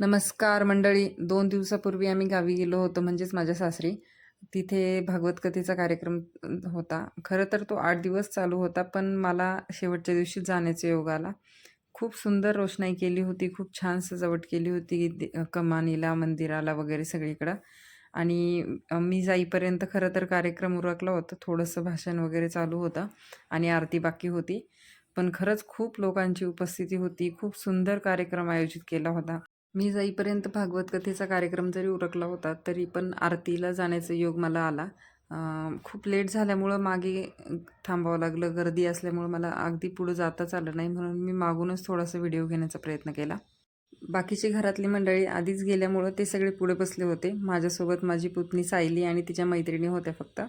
नमस्कार मंडळी. दोन दिवसापूर्वी आम्ही गावी गेलो होतो म्हणजेच माझ्या सासरी. तिथे भागवत कथेचा कार्यक्रम होता. खरं तर तो आठ दिवस चालू होता पण मला शेवटच्या दिवशी जाण्याचा योग आला. खूप सुंदर रोषणाई केली होती खूप छान सजावट केली होती कमानीला मंदिराला वगैरे सगळीकडं. आणि मी जाईपर्यंत खरं तर कार्यक्रम उरकला होता थोडंसं भाषण वगैरे चालू होतं आणि आरती बाकी होती. पण खरंच खूप लोकांची उपस्थिती होती खूप सुंदर कार्यक्रम आयोजित केला होता. मी जाईपर्यंत भागवत कथेचा कार्यक्रम जरी उरकला होता तरी पण आरतीला जाण्याचा योग मला आला. खूप लेट झाल्यामुळं मागे थांबावं लागलं. गर्दी असल्यामुळं मला अगदी पुढं जाताच आलं नाही म्हणून मी मागूनच थोडासा व्हिडिओ घेण्याचा प्रयत्न केला. बाकीची घरातली मंडळी आधीच गेल्यामुळं ते सगळे पुढे बसले होते. माझ्यासोबत माझी पुतणी सायली आणि तिच्या मैत्रिणी होत्या फक्त.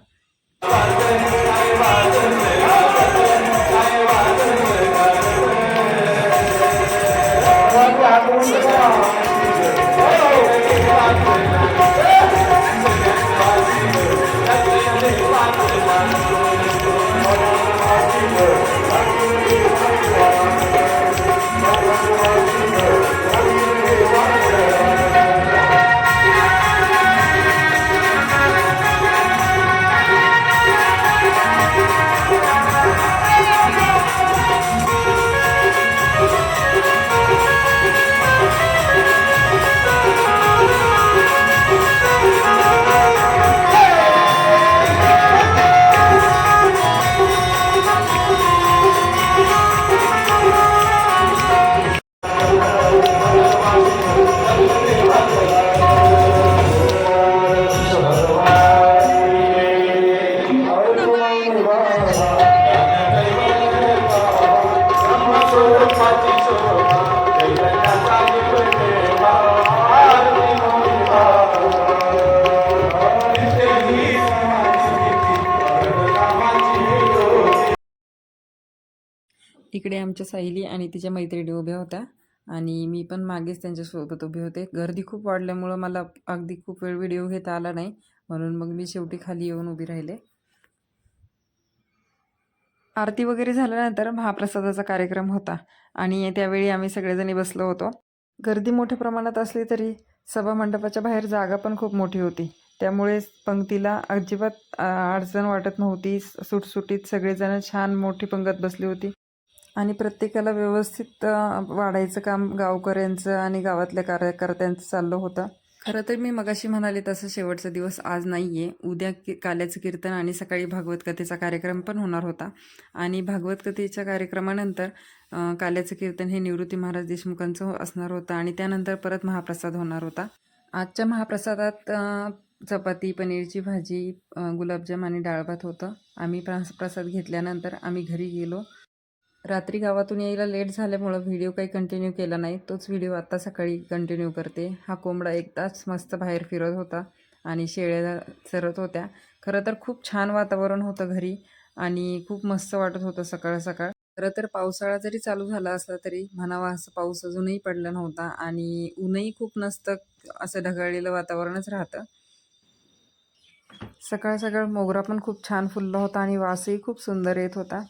इकडे आमच्या सायली आणि तिच्या मैत्रिणी उभ्या होत्या. आणि मी पण मागेच त्यांच्यासोबत उभे होते. गर्दी खूप वाढल्यामुळं मला अगदी खूप वेळ व्हिडिओ घेता आला नाही. म्हणून मग मी शेवटी खाली येऊन उभी राहिले. आरती वगैरे झाल्यानंतर महाप्रसादाचा कार्यक्रम होता. आणि त्यावेळी आम्ही सगळेजणी बसलो होतो. गर्दी मोठ्या प्रमाणात असली तरी सभा मंडपाच्या बाहेर जागा पण खूप मोठी होती. त्यामुळे पंक्तीला अजिबात अडचण वाटत नव्हती. सुटसुटीत सगळेजण छान मोठी पंगत बसली होती. आणि प्रत्येकाला व्यवस्थित वाढायचं काम गावकऱ्यांचं आणि गावातल्या कार्यकर्त्यांचं चाललं होतं. खरं तर मी मगाशी म्हणाले तसं शेवटचा दिवस आज नाही आहे उद्या की काल्याचं कीर्तन आणि सकाळी भागवत कथेचा कार्यक्रम पण होणार होता. आणि भागवत कथेच्या कार्यक्रमानंतर काल्याचं कीर्तन हे निवृत्ती महाराज देशमुखांचं असणार होतं आणि त्यानंतर परत महाप्रसाद होणार होता. आजच्या महाप्रसादात चपाती पनीरची भाजी गुलाबजाम आणि डाळ भात होतं. आम्ही प्रस प्रसाद घेतल्यानंतर आम्ही घरी गेलो. रात्री गावातून यायला लेट झाल्यामुळं व्हिडिओ काही कंटिन्यू केला नाही. तोच व्हिडिओ आत्ता सकाळी कंटिन्यू करते. हा कोंबडा एकदाच मस्त बाहेर फिरत होता आणि शेळ्या चरत होत्या. खरं तर खूप छान वातावरण होतं घरी आणि खूप मस्त वाटत होतं सकाळ सकाळ. खरं तर पावसाळा जरी चालू झाला असला तरी म्हणावा असं पाऊस अजूनही पडला नव्हता आणि ऊनही खूप नसतं असं ढगाळलेलं वातावरणच राहतं. सकाळ सकाळ मोगरा पण खूप छान फुलला होता आणि वासही खूप सुंदर येत होता.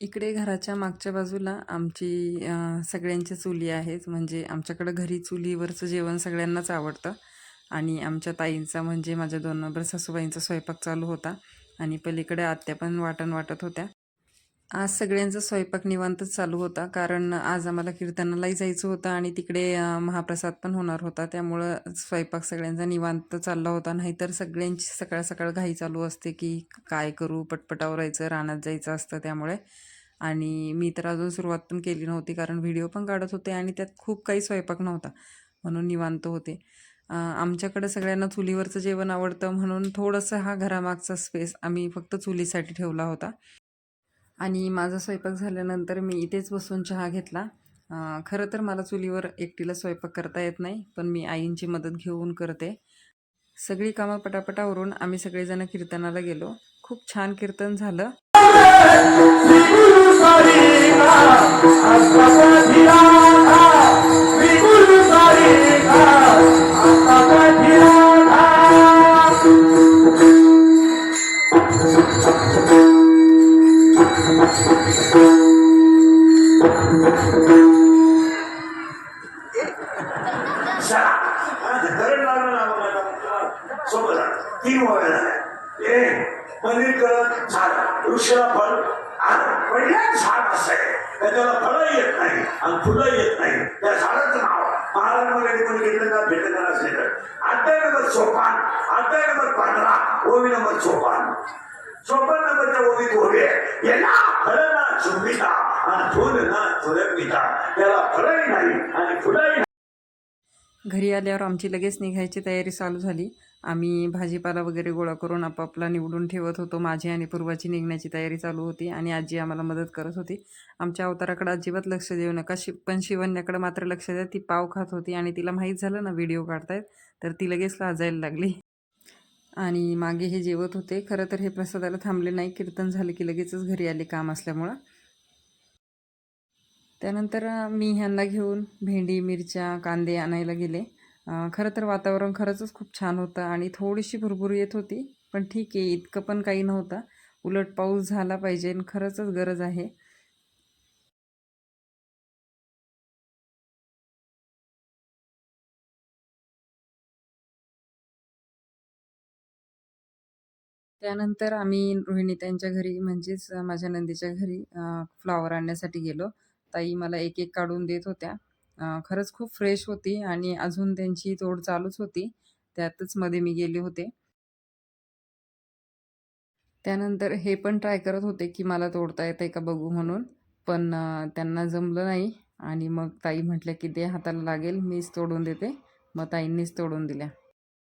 इकडे घराच्या मागच्या बाजूला आमची सगळ्यांच्या चुली आहेत. म्हणजे आमच्याकडं घरी चुलीवरचं जेवण सगळ्यांनाच आवडतं. आणि आमच्या ताईंचा म्हणजे माझ्या दोन नंबर सासूबाईंचा स्वयंपाक चालू होता. आणि पलीकडे आत्या पण वाटण वाटत होत्या. आज सगळ्यांचा स्वयंपाक निवांतच चालू होता कारण आज आम्हाला कीर्तनालाही जायचं होतं आणि तिकडे महाप्रसाद पण होणार होता. त्यामुळं स्वयंपाक सगळ्यांचा निवांत चालला होता. नाहीतर सगळ्यांची सकाळ सकाळ घाई चालू असते की काय करू? पटपटावरायचं रानात जायचं असतं त्यामुळे. आणि मी तर अजून सुरुवात पण केली नव्हती कारण व्हिडिओ पण काढत होते आणि त्यात खूप काही स्वयंपाक नव्हता म्हणून निवांत होते. आमच्याकडं आमच्याकडे सगळ्यांना चुलीवरचं जेवण आवडतं म्हणून थोडंसं हा घरामागचा स्पेस आम्ही फक्त चुलीसाठी ठेवला होता. आणि माझा स्वयंपाक झाल्यानंतर मी इथेच बसून चहा घेतला. खरं तर मला चुलीवर एकटीला स्वयंपाक करता येत नाही पण मी आईंची मदत घेऊन करते. सगळी कामं पटापटावरून आम्ही सगळेजण कीर्तनाला गेलो. खूप छान कीर्तन झालं. महाराजांमध्ये कोणी घेतलं का? भेटलं का अध्याय नंबर सोपान अध्याय नंबर पंधरा ओवी नंबर सोपान. सोपान नंबरच्या ओवीत ओवी आहे. याला ना आणि फुल ना त्याला फळही नाही आणि घरी आल्यावर आमची लगेच निघायची तयारी चालू झाली. आम्ही भाजीपाला वगैरे गोळा करून आपापला निवडून ठेवत होतो. माझी आणि पूर्वाची निघण्याची तयारी चालू होती आणि आजी आम्हाला मदत करत होती. आमच्या अवताराकडे अजिबात लक्ष देऊ नका. शि पण शिवण्याकडे मात्र लक्ष द्या. ती पाव खात होती आणि तिला माहीत झालं ना व्हिडिओ काढतायत तर ती लगेच लाजायला लागली. आणि मागे हे जेवत होते. खरं तर हे प्रसादाला थांबले नाही. कीर्तन झाले की लगेचच घरी आले काम असल्यामुळं. त्यानंतर मी ह्यांना घेऊन भेंडी मिरच्या कांदे आणायला गेले. खरं तर वातावरण खरंच खूप छान होतं आणि थोडीशी भुरभुर येत होती पण ठीक आहे इतकं पण काही नव्हतं. उलट पाऊस झाला पाहिजे आणि खरंच गरज आहे. त्यानंतर आम्ही रोहिणी त्यांच्या घरी म्हणजेच माझ्या नंदीच्या घरी फ्लॉवर आणण्यासाठी गेलो. ताई मला एक एक काढून देत होत्या. खरंच खूप फ्रेश होती आणि अजून त्यांची तोड चालूच होती. त्यातच मध्ये मी गेले होते. त्यानंतर हे पण ट्राय करत होते की मला तोडता येते का बघू म्हणून. पण त्यांना जमलं नाही आणि मग ताई म्हटल्या की ते हाताला लागेल मीच तोडून देते. मग ताईंनीच तोडून दिल्या.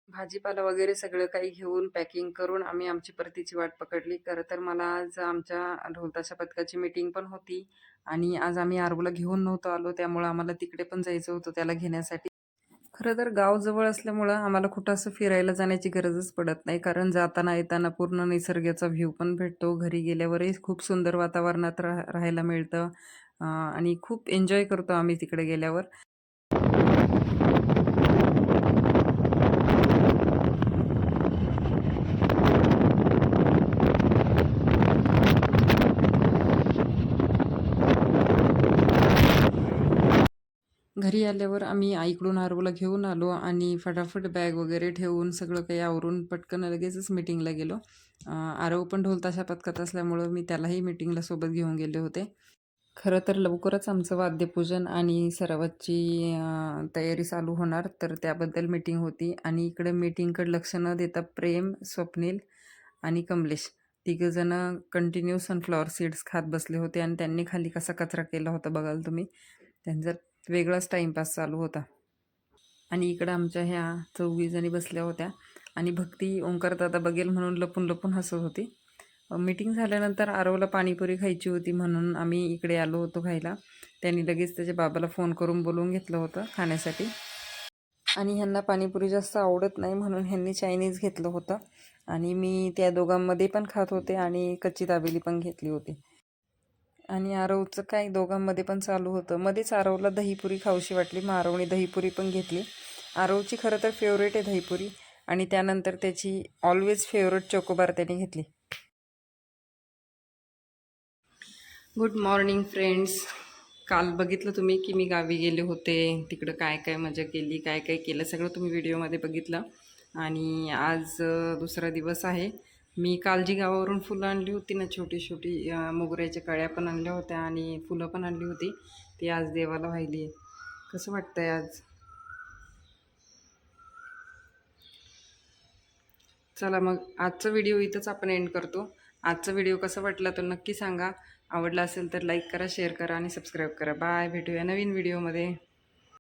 भाजीपाला वगैरे सगळं काही घेऊन पॅकिंग करून आम्ही आमची परतीची वाट पकडली. खरं तर मला आज आमच्या ढोलताशा पथकाची मीटिंग पण होती आणि आज आम्ही आरवला घेऊन नव्हतो आलो त्यामुळं आम्हाला तिकडे पण जायचं होतं त्याला घेण्यासाठी. खरं तर गाव जवळ असल्यामुळं आम्हाला कुठं असं फिरायला जाण्याची गरजच पडत नाही कारण जाताना येताना पूर्ण निसर्गाचा व्ह्यू पण भेटतो. घरी गेल्यावरही खूप सुंदर वातावरणात राह राहायला मिळतं आणि खूप एन्जॉय करतो आम्ही तिकडे गेल्यावर. घरी आल्यावर आम्ही आईकडून आरवला घेऊन आलो आणि फटाफट बॅग वगैरे ठेवून सगळं काही आवरून पटकन लगेचच मिटिंगला गेलो. आरव पण ढोलताशा पथकात असल्यामुळं मी त्यालाही मिटिंगला सोबत घेऊन गेले होते. खरं तर लवकरच आमचं वाद्यपूजन आणि सरावाची तयारी चालू होणार तर त्याबद्दल मीटिंग होती. आणि इकडे मीटिंगकडे लक्ष न देता प्रेम स्वप्नील आणि कमलेश तिघंजणं कंटिन्यू सनफ्लॉवर सीड्स खात बसले होते आणि त्यांनी खाली कसा कचरा केला होता बघाल तुम्ही? त्यांचा वेगळाच टाईमपास चालू होता. आणि इकडं आमच्या ह्या चौघी जणी बसल्या होत्या. आणि भक्ती ओंकार दादा बघेल म्हणून लपून लपून हसत होती. मीटिंग झाल्यानंतर आरवला पाणीपुरी खायची होती म्हणून आम्ही इकडे आलो होतो खायला. त्यांनी लगेच त्याच्या बाबाला फोन करून बोलवून घेतलं होतं खाण्यासाठी. आणि ह्यांना पाणीपुरी जास्त आवडत नाही म्हणून ह्यांनी चायनीज घेतलं होतं. आणि मी त्या दोघांमध्ये पण खात होते आणि कच्ची दाबेली पण घेतली होती. आणि आरवचं काय दोघांमध्ये पण चालू होतं. मध्येच आरवला दहीपुरी खाऊशी वाटली. मग आरवने दहीपुरी पण घेतली. आरवची खरं तर फेवरेट आहे दहीपुरी. आणि त्यानंतर त्याची ऑलवेज फेवरेट चोकोबार त्याने घेतली. गुड मॉर्निंग फ्रेंड्स काल बघितलं तुम्ही की मी गावी गेले होते. तिकडं काय काय मजा केली काय काय केलं सगळं तुम्ही व्हिडिओमध्ये बघितलं. आणि आज दुसरा दिवस आहे. मी कालजी गावावरून फुलं आणली होती ना छोटी छोटी मोगऱ्याच्या कळ्या पण आणल्या होत्या आणि फुलं पण आणली होती. ती आज देवाला वाहिली आहे. कसं वाटतंय आज? चला मग आजचा व्हिडिओ इथंच आपण एंड करतो. आजचा व्हिडिओ कसा वाटला तर नक्की सांगा. आवडला असेल तर लाईक करा शेअर करा आणि सबस्क्राईब करा. बाय भेटूया नवीन व्हिडिओमध्ये.